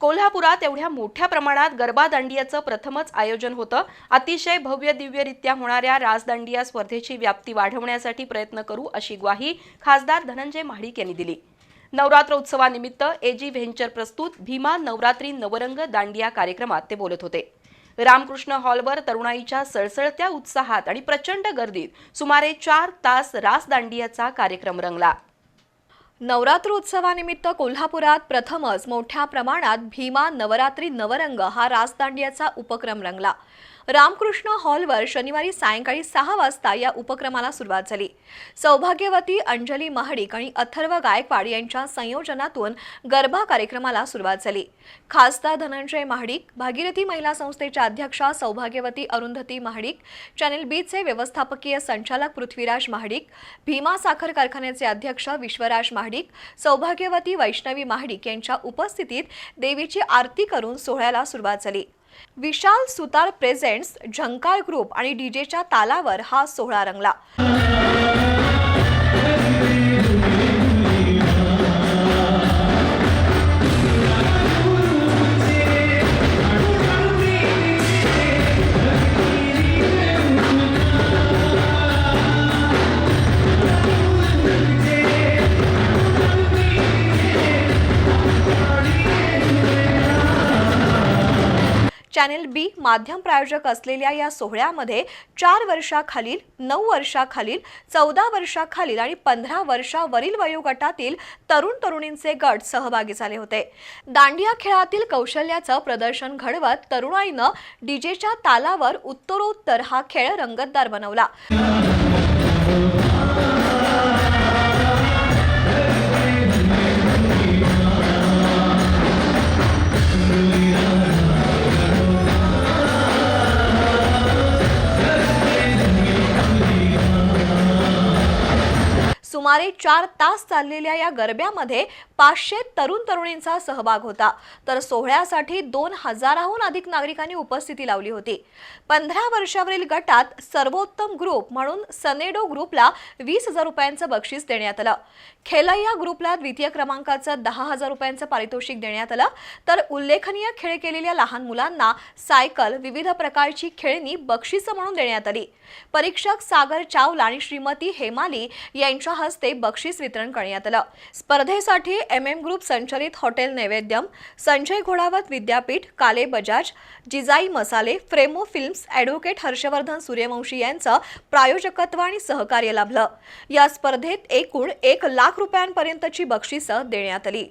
कोल्हापुरात एवढ्या मोठ्या प्रमाणात गरबा दांडियाचं प्रथमच आयोजन होतं. अतिशय भव्य दिव्यरित्या होणाऱ्या राजदांडिया स्पर्धेची व्याप्ती वाढवण्यासाठी प्रयत्न करू अशी ग्वाही खासदार धनंजय महाडिक यांनी दिली. नवरात्र उत्सवानिमित्त एजी व्हेंचर प्रस्तुत भीमा नवरात्री नवरंग दांडिया कार्यक्रमात ते बोलत होते. रामकृष्ण हॉलवर तरुणाईच्या सळसळत्या उत्साहात आणि प्रचंड गर्दीत सुमारे चार तास रास दांडियाचा कार्यक्रम रंगला. नवरात्र उत्सवानिमित्त कोल्हापुरात प्रथमच मोठ्या प्रमाणात भीमा नवरात्री नवरंग हा राजदांडियाचा उपक्रम रंगला. रामकृष्ण हॉलवर शनिवारी सायंकाळी सहा वाजता या उपक्रमाला सुरुवात झाली. सौभाग्यवती अंजली महाडिक आणि अथर्व गायकवाड यांच्या संयोजनातून गरबा कार्यक्रमाला सुरुवात झाली. खासदार धनंजय महाडिक भागीरथी महिला संस्थेच्या अध्यक्षा सौभाग्यवती अरुंधती महाडिक चॅनेल बीचे व्यवस्थापकीय संचालक पृथ्वीराज महाडिक भीमा साखर कारखान्याचे अध्यक्ष विश्वराज महाडिक सौभाग्यवती वैष्णवी महाडिक यांच्या उपस्थितीत देवीची आरती करून सोहळ्याला सुरुवात झाली. विशाल सुतार प्रेझेंट्स झंकार ग्रुप आणि डीजेच्या तालावर हा सोहळा रंगला. चॅनेल बी माध्यम प्रायोजक असलेल्या या सोहळ्यामध्ये चार वर्षाखालील नऊ वर्षाखालील चौदा वर्षाखालील आणि पंधरा वर्षावरील वयोगटातील तरुण तरुणींचे गट सहभागी झाले होते. दांडिया खेळातील कौशल्याचं प्रदर्शन घडवत तरुणाईनं डीजेच्या तालावर उत्तरोत्तर हा खेळ रंगतदार बनवला. सुमारे चार तास चाललेल्या या गरब्यामध्ये पाचशे तरुण तरुणींचा सहभाग होता. तर सोहळ्यासाठी दोन हजाराहून अधिक नागरिकांनी उपस्थिती लावली होती. पंधरा वर्षावरील गटात सर्वोत्तम ग्रुप म्हणून सनेडो ग्रुपला वीस हजार रुपयांचं बक्षीस देण्यात आलं. खेलैया ग्रुपला द्वितीय क्रमांकाचं दहा हजार रुपयांचं पारितोषिक देण्यात आलं. तर उल्लेखनीय खेळ केलेल्या लहान मुलांना सायकल विविध प्रकारची खेळणी बक्षिसं म्हणून देण्यात आली. परीक्षक सागर चावला आणि श्रीमती हेमाली यांच्या हस्ते बक्षीस वितरण करण्यात आलं. स्पर्धेसाठी एम एम ग्रुप संचलित हॉटेल नैवेद्यम संजय घोडावत विद्यापीठ काले बजाज जिजाई मसाले फ्रेमो फिल्म्स ॲडव्होकेट हर्षवर्धन सूर्यवंशी यांचं प्रायोजकत्व आणि सहकार्य लाभलं. या स्पर्धेत एकूण एक लाख रुपयांपर्यंतची बक्षिसं देण्यात आली.